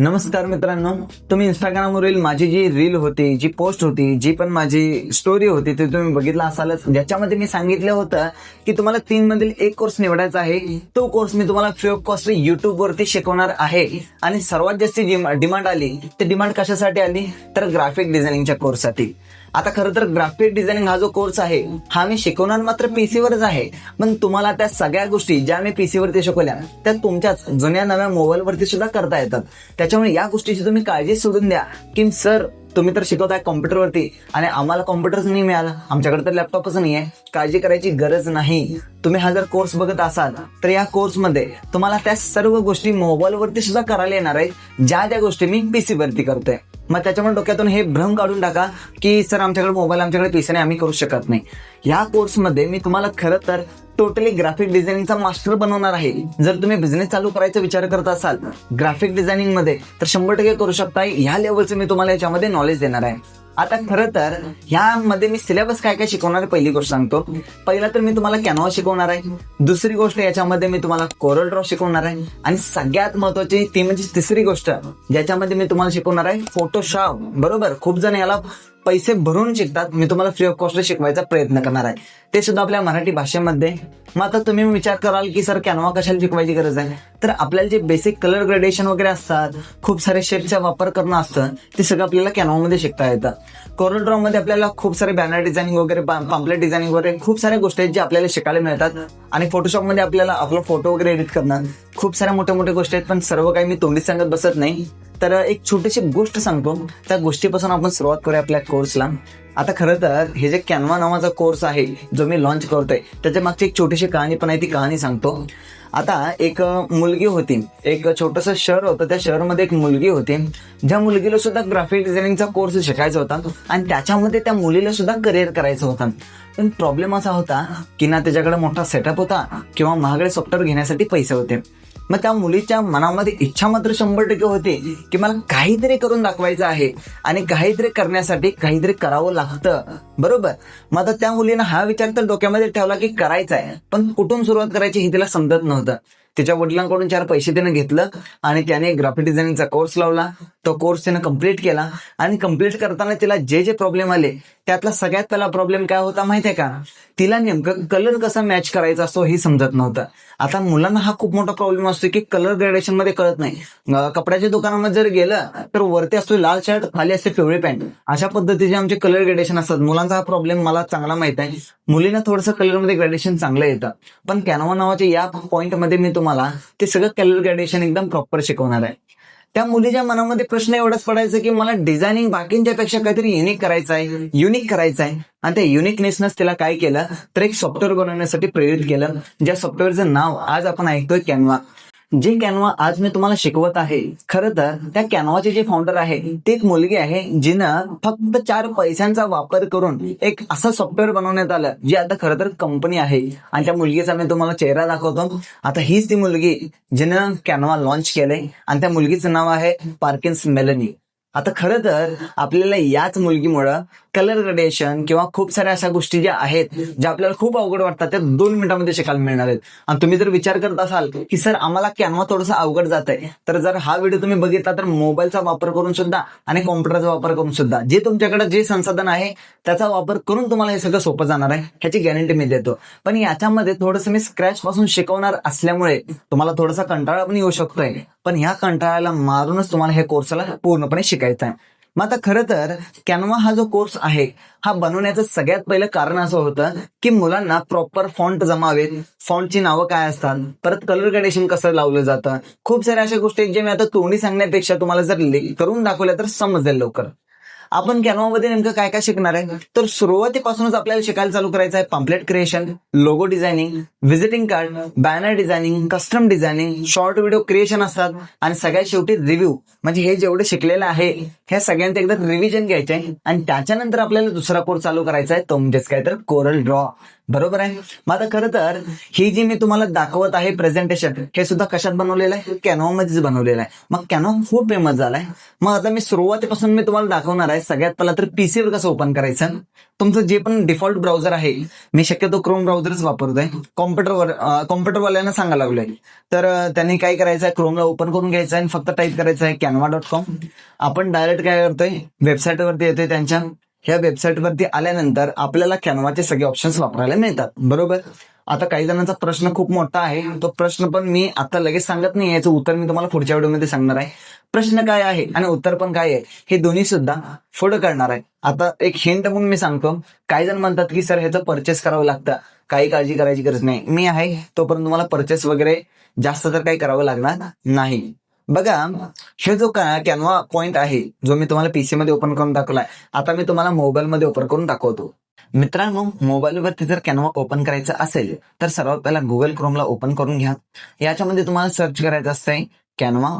नमस्कार मित्रांनो तुम्ही इंस्टाग्रामवरील माझी जी रील होती जी पोस्ट होती जी पण माझी स्टोरी होती ते तुम्ही बघितला असालच. ज्याच्यामध्ये मी सांगितलं होतं की तुम्हाला तीन मधील एक कोर्स निवडायचा आहे. तो कोर्स मी तुम्हाला फ्री ऑफ कॉस्ट युट्यूबवरती शिकवणार आहे. आणि सर्वात जास्त डिमांड आली ते डिमांड कशासाठी आली? तर ग्राफिक डिझायनिंगच्या कोर्ससाठी आता खरं तर ग्राफिक डिझायनिंग हा जो कोर्स आहे हा मी शिकवणार मात्र पीसीवरच आहे. पण तुम्हाला त्या सगळ्या गोष्टी ज्या मी पीसीवरती शिकवल्या त्या तुमच्याच जुन्या नव्या मोबाईलवरती सुद्धा करता येतात. त्याच्यामुळे या गोष्टीची तुम्ही काळजी सोडून द्या. की सर तुम्ही तर शिकवताय कॉम्प्युटरवरती आणि आम्हाला कॉम्प्युटरच नाही मिळाला. आमच्याकडे तर लॅपटॉपच नाही आहे काळजी करायची गरज नाही. तुम्ही हा जर कोर्स बघत असाल तर या कोर्समध्ये तुम्हाला त्या सर्व गोष्टी मोबाईलवरती सुद्धा करायला येणार आहेत. ज्या त्या गोष्टी मी पीसीवरती करतोय. मग त्याच्यामुळे डोक्यातून हे भ्रम काढून टाका की सर आमच्याकडे मोबाईल आमच्याकडे पीसी नाही आम्ही करू शकत नाही. या कोर्समध्ये मी तुम्हाला खरं तर टोटली ग्राफिक डिझायनिंगचा मास्टर बनवणार आहे. जर तुम्ही बिझनेस चालू करायचा विचार करत असाल ग्राफिक डिझायनिंगमध्ये तर शंभर टक्के करू शकता ह्या लेवलचं मी तुम्हाला याच्यामध्ये नॉलेज देणार आहे. आता खरं तर ह्यामध्ये मी सिलेबस काय काय शिकवणार आहे पहिली गोष्ट सांगतो. पहिला तर मी तुम्हाला कॅनव्हा शिकवणार आहे. दुसरी गोष्ट याच्यामध्ये मी तुम्हाला कोरल ड्रॉ शिकवणार आहे. आणि सगळ्यात महत्वाची ती म्हणजे तिसरी गोष्ट ज्याच्यामध्ये मी तुम्हाला शिकवणार आहे फोटोशॉप बरोबर? खूप जण याला पैसे भरून शिकतात मी तुम्हाला फ्री ऑफ कॉस्टला शिकवायचा प्रयत्न करणार आहे. ते सुद्धा आपल्या मराठी भाषेमध्ये. मग आता तुम्ही विचार कराल की सर कॅनवा कशाला शिकवायची गरज आहे? तर आपल्याला जे बेसिक कलर ग्रेडेशन वगैरे असतात खूप सारे शेपचा वापर करणं असतं ते सगळं आपल्याला कॅनवामध्ये शिकता येतं. कोरल ड्रॉ मध्ये आपल्याला खूप सारे बॅनर डिझायनिंग वगैरे पॉम्पलेट डिझायनिंग वगैरे खूप साऱ्या गोष्टी आहेत जे आपल्याला शिकायला मिळतात. आणि फोटोशॉपमध्ये आपल्याला आपला फोटो वगैरे एडिट करणं खूप साऱ्या मोठ्या मोठ्या गोष्टी आहेत पण सर्व काही मी तोंडी सांगत बसत नाही. तर एक छोटीशी गोष्ट सांगतो. त्या गोष्टीपासून आपण सुरुवात करूया आपल्या कोर्सला आता खरं तर हे जे कॅनवा नावाचा कोर्स आहे जो मी लॉन्च करतोय त्याच्या मागची एक छोटीशी कहाणी पण आहे ती कहाणी सांगतो. आता एक मुलगी होती. एक छोटस शहर होतं त्या शहरामध्ये एक मुलगी होती. ज्या मुलगीला सुद्धा ग्राफिक डिझायनिंगचा कोर्स शिकायचा होता आणि त्याच्यामध्ये त्या मुलीला सुद्धा करिअर करायचं होतं. पण प्रॉब्लेम असा होता की ना त्याच्याकडे मोठा सेटअप होता किंवा महागडे सॉफ्टवेअर घेण्यासाठी पैसे होते. मग त्या मुलीच्या मनामध्ये इच्छा मात्र शंभर टक्के होते की मला काहीतरी करून दाखवायचं आहे. आणि काहीतरी करण्यासाठी काहीतरी करावं लागतं. बरोबर? मग आता त्या मुलीनं हा विचार तर डोक्यामध्ये ठेवला की करायचा आहे. पण कुठून सुरुवात करायची हे तिला समजत नव्हतं. तिच्या वडिलांकडून चार पैसे तिने घेतलं आणि त्याने ग्राफिक डिझायनिंगचा कोर्स लावला. तो कोर्स त्यानं कंप्लीट केला. आणि कंप्लीट करताना तिला जे जे प्रॉब्लेम आले त्यातला सगळ्यात पहिला प्रॉब्लेम काय होता माहितीये का? तिला नेमकं कलर कसा मॅच करायचा असतो हे समजत नव्हतं. आता मुलांना हा खूप मोठा प्रॉब्लेम असतो की कलर ग्रेडेशनमध्ये कळत नाही. कपड्याच्या दुकानामध्ये जर गेलं तर वरती असतो लाल शर्ट खाली असते पिवळी पॅन्ट अशा पद्धतीचे आमचे कलर ग्रेडेशन असतात. मुलांचा हा प्रॉब्लेम मला चांगला माहीत आहे. मुलींना थोडंसं कलरमध्ये ग्रेडेशन चांगलं येतं. पण कॅनवा नावाच्या या पॉइंटमध्ये मी तुम्हाला ते सगळं कलर ग्रेडेशन एकदम प्रॉपर शिकवणार आहे. त्या मुलीच्या मनामध्ये प्रश्न एवढाच पडायचा की मला डिझायनिंग बाकींच्या पेक्षा काहीतरी युनिक करायचं आहे युनिक करायचं आहे आणि त्या युनिकनेसनच तिला काय केलं? तर एक सॉफ्टवेअर बनवण्यासाठी प्रेरित केलं. ज्या सॉफ्टवेअरचं नाव आज आपण ऐकतोय कॅनवा जे कॅनवा आज मी तुम्हाला शिकवत आहे खरं तर त्या कॅनवाचे जे फाउंडर आहे ते एक मुलगी आहे जिनं फक्त चार पैशांचा वापर करून एक असं सॉफ्टवेअर बनवण्यात आलं जे आता खरं तर कंपनी आहे. आणि त्या मुलगीचा मी तुम्हाला चेहरा दाखवतो. आता हीच ती मुलगी जिनं कॅनवा लॉन्च केलंय आणि त्या मुलगीचं नाव आहे पार्किन्स मेलनी आता खरं तर आपल्याला याच मुलगीमुळं कलर ग्रेडेशन किंवा खूप साऱ्या अशा गोष्टी ज्या आहेत ज्या आपल्याला खूप अवघड वाटतात त्या दोन मिनिटांमध्ये शिकायला मिळणार आहेत. आणि तुम्ही जर विचार करत असाल की सर आम्हाला कॅनवा थोडंसं अवघड जात आहे तर जर हा व्हिडिओ तुम्ही बघितला तर मोबाईलचा वापर करून सुद्धा आणि कॉम्प्युटरचा वापर करून सुद्धा जे तुमच्याकडे जे संसाधन आहे त्याचा वापर करून तुम्हाला हे सगळं सोपं जाणार आहे ह्याची गॅरंटी मी देतो. पण याच्यामध्ये थोडंसं मी स्क्रॅच पासून शिकवणार असल्यामुळे तुम्हाला थोडासा कंटाळा पण येऊ शकतोय. पण ह्या कंटाळ्याला मारूनच तुम्हाला हे कोर्सला पूर्णपणे शिकायचं आहे. मग आता खरं तर कॅनवा हा जो कोर्स आहे हा बनवण्याचं सगळ्यात पहिलं कारण असं होतं की मुलांना प्रॉपर फॉन्ट जमावेत. फॉन्टची नावं काय असतात? परत कलर ग्रेडेशन कसं लावलं जातं? खूप साऱ्या अशा गोष्टी आहेत जे मी आता तोंडी सांगण्यापेक्षा तुम्हाला जर करून दाखवल्या तर समजेल लवकर. आपण कॅनवामध्ये नेमकं काय काय शिकणार आहे? तर सुरुवातीपासूनच आपल्याला शिकायला चालू करायचं आहे pamphlet creation logo designing visiting card banner designing custom designing short video creation असतात आणि सगळ्यात शेवटी रिव्ह्यू म्हणजे हे जेवढे शिकलेलं आहे ह्या सगळ्यांचं एकदा रिव्हिजन घ्यायचं आहे. आणि त्याच्यानंतर आपल्याला दुसरा कोर्स चालू करायचा आहे तो म्हणजेच काय तर कोरल ड्रॉ बरोबर आहे? मग आता खरं तर ही जी मी तुम्हाला दाखवत आहे प्रेझेंटेशन हे सुद्धा कशात बनवलेलं आहे? कॅनॉमध्येच बनवलेलं आहे. मग कॅनवा खूप फेमस झालाय. मग आता मी सुरुवातीपासून मी तुम्हाला दाखवणार आहे सगळ्यात पहिला तर पीसीवर कसं ओपन करायचं? तुमचं जे पण डिफॉल्ट ब्राउझर आहे मी शक्यतो क्रोम ब्राउझरच वापरतोय. कॉम्प्युटरवर कॉम्प्युटरवाल्यांना सांगायला लागलोय. तर त्यांनी काय करायचं आहे? क्रोमला ओपन करून घ्यायचं आहे आणि फक्त टाईप करायचं आहे कॅनवा डॉट कॉम आपण डायरेक्ट काय करतोय? वेबसाईटवरती येतोय त्यांच्या. ह्या वेबसाईटवरती आल्यानंतर आपल्याला कॅनवाचे सगळे ऑप्शन्स वापरायला मिळतात. बरोबर? आता काही जणांचा प्रश्न खूप मोठा आहे. तो प्रश्न पण मी आता लगेच सांगत नाही याचं उत्तर मी तुम्हाला पुढच्या व्हिडिओमध्ये सांगणार आहे. प्रश्न काय आहे आणि उत्तर पण काय आहे हे दोन्ही सुद्धा पुढे करणार आहे. आता एक हिंट म्हणून मी सांगतो. काही जण म्हणतात की सर ह्याचं परचेस करावं लागतं. काही काळजी करायची गरज नाही. मी आहे तोपर्यंत तुम्हाला परचेस वगैरे जास्त तर काही करावं लागणार नाही. बघा हे जो का कॅनवा पॉइंट आहे जो मी तुम्हाला पीसी मध्ये ओपन करून दाखवलाय आता मी तुम्हाला मोबाईल मध्ये ओपन करून दाखवतो. मित्रांनो मोबाईलवरती जर कॅनवा ओपन करायचं असेल तर सर्वात पहिला गुगल क्रोमला ओपन करून घ्या. याच्यामध्ये तुम्हाला सर्च करायचं असतंय कॅनवा.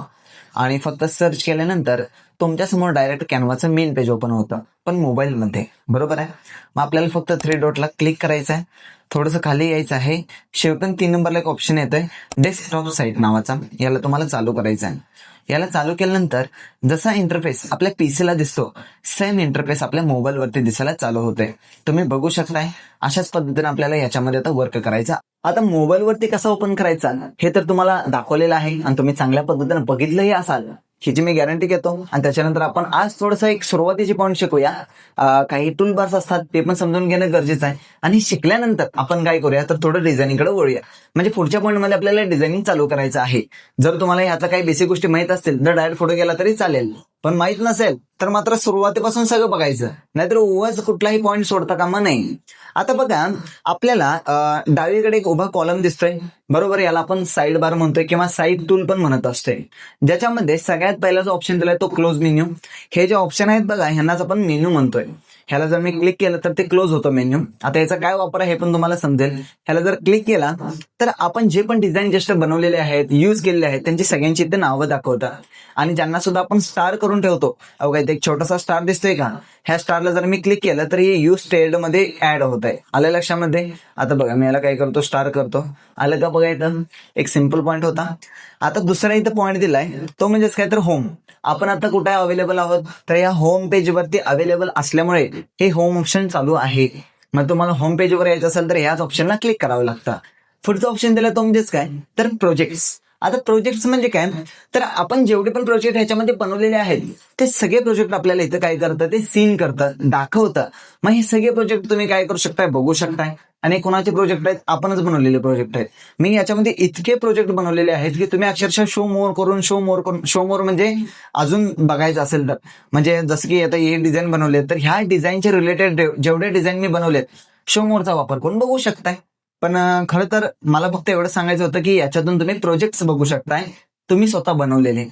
आणि फक्त सर्च केल्यानंतर तुमच्यासमोर डायरेक्ट कॅनवाचं मेन पेज ओपन होतं पण मोबाईलमध्ये बरोबर आहे? मग आपल्याला फक्त थ्री डॉटला क्लिक करायचं आहे थोडंसं खाली यायचं आहे. शेवटून तीन नंबरला एक ऑप्शन येतोय. डेस्कटॉप साईट नावाचा. याला तुम्हाला चालू करायचं आहे. याला चालू केल्यानंतर जसा इंटरफेस आपल्या पीसीला दिसतो सेम इंटरफेस आपल्या मोबाईलवरती दिसायला चालू होते. तुम्ही बघू शकताय अशाच पद्धतीने आपल्याला याच्यामध्ये आता वर्क करायचा आता मोबाईलवरती कसा ओपन करायचा? हे तर तुम्हाला दाखवलेलं आहे आणि तुम्ही चांगल्या पद्धतीने बघितलंही असाल. ह्याची मी गॅरंटी घेतो. आणि त्याच्यानंतर आपण आज थोडंसं एक सुरुवातीचे पॉईंट शिकूया. काही टूल बार्स असतात ते पण समजून घेणं गरजेचं आहे. आणि शिकल्यानंतर आपण काय करूया तर थोडं डिझायनिंगकडे वळूया. म्हणजे पुढच्या पॉईंटमध्ये आपल्याला डिझायनिंग चालू करायचं आहे. जर तुम्हाला ह्याचा काही बेसिक गोष्टी माहीत असतील तर डायरेक्ट फोटो गेला तरी चालेल. पण माहीत नसेल तर मात्र सुरुवातीपासून सगळं बघायचं. नाहीतर उवाच कुठलाही पॉईंट सोडता कामा नाही आता बघा आपल्याला डावीकडे एक उभा कॉलम दिसतोय. बरोबर याला आपण साईड बार म्हणतोय किंवा साईड टूल पण म्हणत असतोय. ज्याच्यामध्ये सगळ्यात पहिला जो ऑप्शन दिलाय तो क्लोज मेन्यू हे जे ऑप्शन आहेत बघा ह्यांनाच आपण मेन्यू म्हणतोय. ह्याला जर मी क्लिक केलं तर ते क्लोज होतं मेन्यू आता याचा काय वापर आहे हे पण तुम्हाला समजेल. ह्याला जर क्लिक केला तर आपण जे पण डिझाईन जस्ट बनवलेले आहेत युज केलेले आहेत त्यांची सगळ्यांची इथे नावं दाखवतात. आणि ज्यांना सुद्धा आपण स्टार करून ठेवतो अहो एक छोटासा स्टार दिसतोय का? ह्या स्टारला जर मी क्लिक केलं तर हे यूज स्टेडमध्ये ऍड होत आहे आलं लक्षामध्ये? आता बघा मी याला काय करतो स्टार करतो. आलं का बघा इथं? एक सिंपल पॉईंट होता. आता दुसरा इथं पॉईंट दिलाय. तो म्हणजेच काय तर होम आपण आता कुठे अवेलेबल आहोत? तर या होम पेज वरती अवेलेबल असल्यामुळे हे होम ऑप्शन चालू आहे. मग तुम्हाला होम पेज वर यायचं असेल तर याच ऑप्शनला क्लिक करावं लागतं. पुढचं ऑप्शन दिला तो म्हणजेच काय? तर प्रोजेक्ट्स आता प्रोजेक्ट्स म्हणजे काय? तर आपण जेवढे पण प्रोजेक्ट ह्याच्यामध्ये बनवलेले आहेत ते सगळे प्रोजेक्ट आपल्याला इथं काय करतं ते सीन करतं दाखवतं मग हे सगळे प्रोजेक्ट तुम्ही काय करू शकताय? बघू शकताय. आणि कोणाचे प्रोजेक्ट आहेत? आपणच बनवलेले प्रोजेक्ट आहेत. मी याच्यामध्ये इतके प्रोजेक्ट बनवलेले आहेत की तुम्ही अक्षरशः शो मोर करून शो मोर करून शो मोर म्हणजे अजून बघायचं असेल तर. म्हणजे जसं की आता हे डिझाईन बनवले तर ह्या डिझाईनचे रिलेटेड जेवढे डिझाईन मी बनवलेत शो मोरचा वापर करून बघू शकताय. पण खर खरं तर मला फक्त एवढं सांगायचं होतं की याच्यातून तुम्ही प्रोजेक्ट्स बघू शकताय. तुम्ही स्वतः बनवलेले.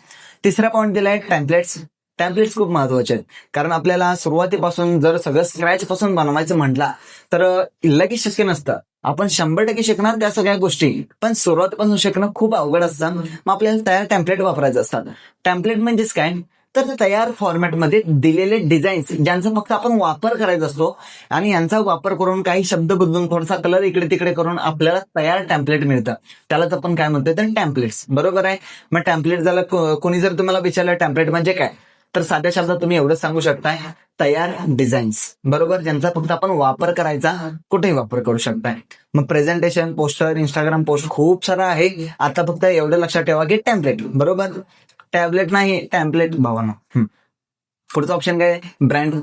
तिसरा पॉईंट दिलाय टॅम्पलेट्स टॅम्पलेट्स खूप महत्त्वाचे आहेत. कारण आपल्याला सुरुवातीपासून जर सगळं स्क्रॅच पासून बनवायचं म्हटलं तर लगेच शक्य नसतं. आपण शंभर टक्के शिकणार त्या सगळ्या गोष्टी पण सुरुवातीपासून शिकणं खूप अवघड असतं. मग आपल्याला तयार टेम्पलेट वापरायचं असतात टेम्पलेट म्हणजेच काय? तर तयार फॉर्मॅटमध्ये दिलेले डिझाईन्स ज्यांचा फक्त आपण वापर करायचा असतो आणि यांचा वापर करून काही शब्द बदलून थोडासा कलर इकडे तिकडे करून आपल्याला तयार टॅम्पलेट मिळतं. त्यालाच आपण काय म्हणतोय? तर टॅम्पलेट्स बरोबर आहे? मग टेम्पलेट झालं कोणी जर तुम्हाला विचारलं टॅम्पलेट म्हणजे काय? तर साध्या शब्दात तुम्ही एवढं सांगू शकताय तयार डिझाईन्स बरोबर? ज्यांचा फक्त आपण वापर करायचा कुठेही वापर करू शकताय. मग प्रेझेंटेशन पोस्टर इंस्टाग्राम पोस्ट खूप सारा आहे. आता फक्त एवढं लक्षात ठेवा की टेम्पलेट बरोबर? टॅबलेट नाही टॅम्पलेट भावानं. पुढचं पुढचा ऑप्शन काय? ब्रँड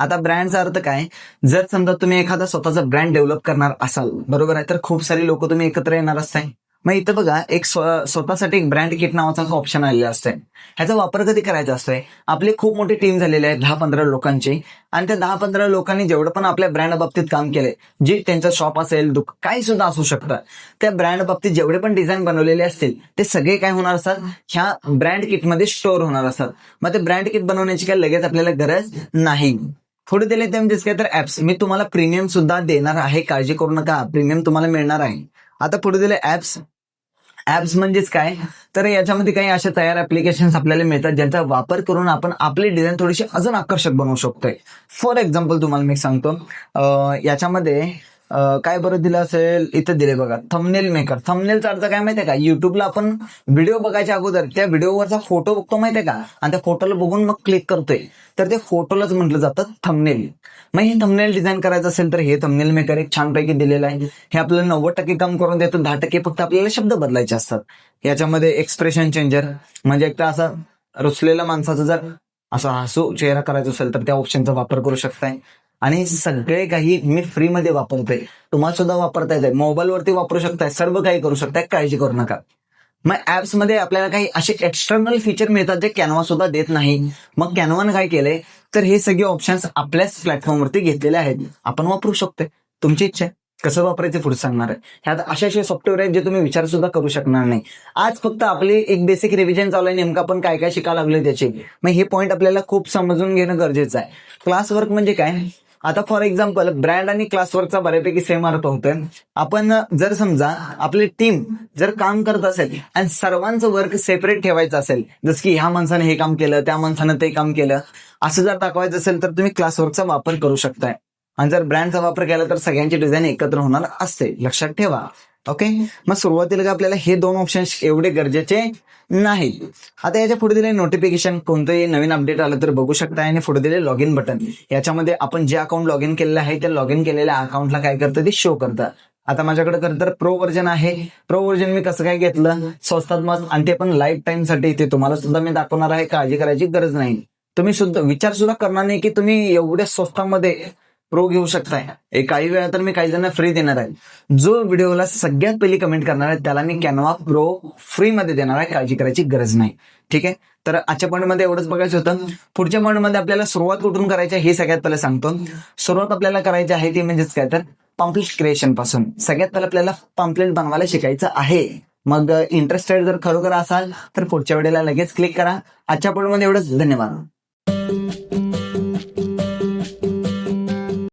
आता ब्रँडचा अर्थ काय? जर समजा तुम्ही एखादा स्वतःचा ब्रँड डेव्हलप करणार असाल बरोबर आहे? तर खूप सारी लोक तुम्ही एकत्र येणार असताय. मग इथं बघा एक स्व- स्वतःसाठी एक ब्रँड किट नावाचा ऑप्शन आलेला असतोय. ह्याचा वापर कधी करायचा असतोय? आपली खूप मोठी टीम झालेली आहे दहा पंधरा लोकांची. आणि त्या दहा पंधरा लोकांनी जेवढं पण आपल्या ब्रँड बाबतीत काम केलंय जे त्यांचं शॉप असेल दुःख काही सुद्धा असू शकतं. त्या ब्रँड बाबतीत जेवढे पण डिझाईन बनवलेले असतील ते सगळे काय होणार असतात? ह्या ब्रँड किटमध्ये स्टोअर होणार असतात. मग ते ब्रँड किट बनवण्याची काय लगेच आपल्याला गरज नाही. पुढे दिले ते म्हणजेच काय तर ऍप्स मी तुम्हाला प्रीमियम सुद्धा देणार आहे काळजी करू नका. प्रीमियम तुम्हाला मिळणार आहे. आता पुढे दिले ऍप्स ऍप्स म्हणजेच काय? तर याच्यामध्ये काही अशा तयार ऍप्लिकेशन आपल्याला मिळतात ज्यांचा वापर करून आपण आपली डिझाईन थोडीशी अजून आकर्षक बनवू शकतोय. फॉर एक्झाम्पल तुम्हाला मी सांगतो. याच्यामध्ये काय बरं दिलं असेल इथं दिले बघा. थंबनेल मेकर थंबनेलचा अर्थ काय माहितीये का? युट्यूबला आपण व्हिडिओ बघायच्या अगोदर त्या व्हिडिओवरचा फोटो बघतो माहितीये का? आणि त्या फोटोला बघून मग क्लिक करतोय. तर ते फोटोलाच म्हटलं जातं थंबनेल मग हे थंबनेल डिझाईन करायचं असेल तर हे थंबनेल मेकर एक छानपैकी दिलेलं आहे. हे आपल्याला नव्वद टक्के काम करून देतो दहा टक्के फक्त आपल्याला शब्द बदलायचे असतात. याच्यामध्ये एक्सप्रेशन चेंजर म्हणजे एक तर असं रुसलेल्या माणसाचं जर असं हसू चेहरा करायचा असेल तर त्या ऑप्शनचा वापर करू शकताय. आणि सगळे काही मी फ्रीमध्ये वापरतोय. तुम्हाला सुद्धा वापरता येते मोबाईलवरती वापरू शकताय. सर्व काही करू शकताय. काळजी करू नका. मग ऍप्समध्ये आपल्याला काही असे एक्स्टर्नल फीचर मिळतात जे कॅनवा सुद्धा देत नाही. मग कॅनवानं काय केलंय? तर हे सगळे ऑप्शन्स आपल्याच प्लॅटफॉर्मवरती घेतलेले आहेत. आपण वापरू शकतोय. तुमची इच्छा आहे. कसं वापरायचं पुढे सांगणार आहे. ह्यात असे असे सॉफ्टवेअर आहेत जे तुम्ही विचार सुद्धा करू शकणार नाही. आज फक्त आपली एक बेसिक रिव्हिजन चालू आहे. नेमकं आपण काय काय शिकायला लागलोय त्याचे. मग हे पॉईंट आपल्याला खूप समजून घेणं गरजेचं आहे. क्लास वर्क म्हणजे काय? आता फॉर एक्झाम्पल ब्रँड आणि क्लासवर्कचा बऱ्यापैकी सेम अर्थ होतोय. आपण जर समजा आपली टीम जर काम करत असेल आणि सर्वांचं वर्क सेपरेट ठेवायचं असेल जसं की ह्या माणसाने हे काम केलं त्या माणसानं ते काम केलं असं जर दाखवायचं असेल तर तुम्ही क्लासवर्कचा वापर करू शकताय. आणि जर ब्रँडचा वापर केला तर सगळ्यांची डिझाईन एकत्र होणार असते. लक्षात ठेवा. ओके मग सुरुवातीला आपल्याला हे दोन ऑप्शन्स एवढे गरजेचे नाही. आता याच्यापुढे दिले नोटिफिकेशन कोणतंही नवीन अपडेट आलं तर बघू शकता आणि पुढे दिले लॉग इन बटन याच्यामध्ये आपण जे अकाउंट लॉग इन केलेलं आहे त्या लॉग इन केलेल्या अकाउंटला काय करतं? ते शो करतं. आता माझ्याकडे खरं तर प्रो व्हर्जन आहे. प्रो व्हर्जन मी कसं काय घेतलं? स्वस्तात मस्त आणि ते पण लाईफ टाइमसाठी ते तुम्हाला सुद्धा मी दाखवणार आहे. काळजी करायची गरज नाही. तुम्ही सुद्धा विचार सुद्धा करणार नाही की तुम्ही एवढ्या स्वस्तामध्ये प्रो घेऊ शकताय एक काही वेळा तर मी काही जण फ्री देणार आहे. जो व्हिडिओला सगळ्यात पहिली कमेंट करणार आहे त्याला मी कॅनवा प्रो फ्री मध्ये देणार आहे काळजी करायची गरज नाही. ठीक आहे? तर आजच्या पॉईंटमध्ये एवढंच बघायचं होतं. पुढच्या पॉईंटमध्ये आपल्याला सुरुवात कुठून करायची आहे हे सगळ्यात पहिलं सांगतो. सुरुवात आपल्याला करायची आहे ती म्हणजेच काय तर पॉम्पलेट क्रिएशनपासून. सगळ्यात पहिलं आपल्याला पॉम्पलेट बनवायला शिकायचं आहे. मग इंटरेस्टेड जर खरोखर असाल तर पुढच्या वेळेला लगेच क्लिक करा. आजच्या पॉईंटमध्ये एवढंच. धन्यवाद.